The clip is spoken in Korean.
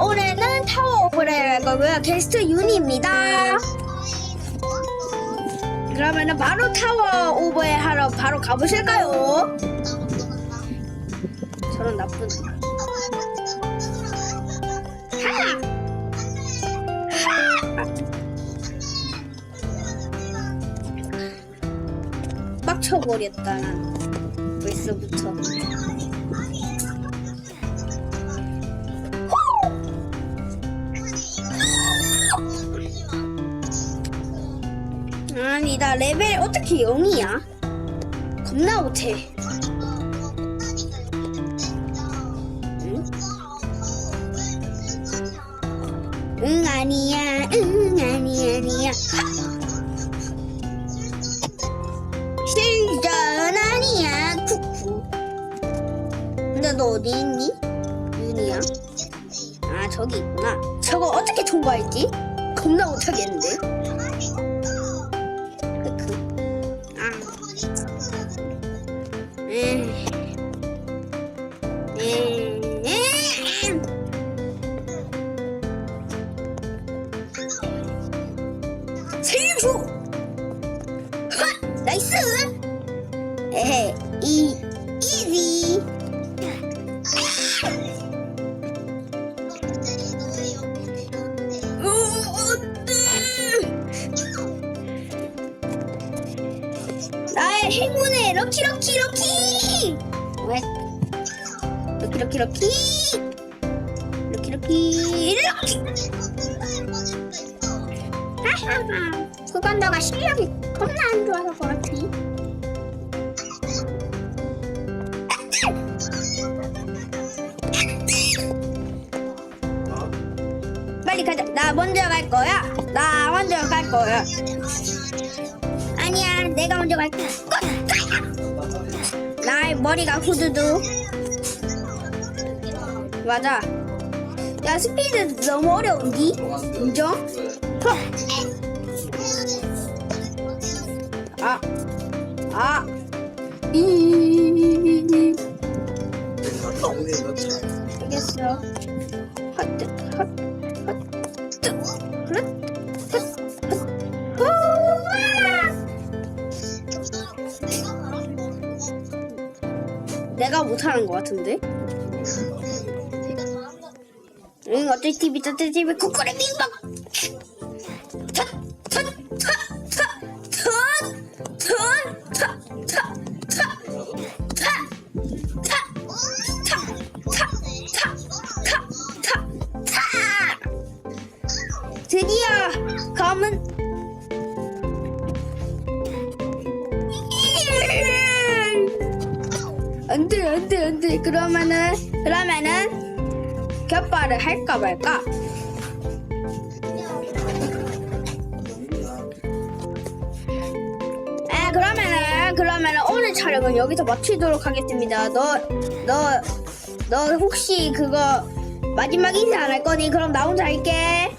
오늘은 타워 오브를 할 거고요. 게스트 윤희입니다. 그러면은 바로 타워 오버에 하러 바로 가보실까요? 저런 나쁜. 하! 하! 빡쳐버렸다, 난. 벌써부터. 아니, 나 레벨 어떻게 0이야? 겁나 못해. 응? 응, 아니야. 응, 아니, 아니야. 실전 아니야. 쿠쿠. 근데 너 어디 있니? 윤이야? 아, 저기 있구나. 저거 어떻게 통과했지? 겁나 못하겠는데? 嗯嗯嗯清楚。哼来死 행운의 럭키 럭키 럭키! 왜? 럭키 럭키 럭키! 럭키 럭키 럭키! 하하하 그건 너가 실력이 겁나 안 좋아서 그렇지 빨리 가자 나 먼저 갈 거야 나 먼저 갈 거야 아니야 내가 먼저 갈 거야 나의 머리가 후두두 맞아 야 스피드 너무 어려운디? 인정? 헉. 아, 아, 이, 알겠어. 내가 못하는 것 같은데? 응, 어쩔 TV, 저쩔 TV, 코코리 탓, 드디어 안돼 안돼 안돼 그러면은 그러면은 겹발을 할까 말까 아 그러면은 그러면은 오늘 촬영은 여기서 마치도록 하겠습니다. 너 너 너 혹시 그거 마지막 인사 안 할 거니? 그럼 나 혼자 할게.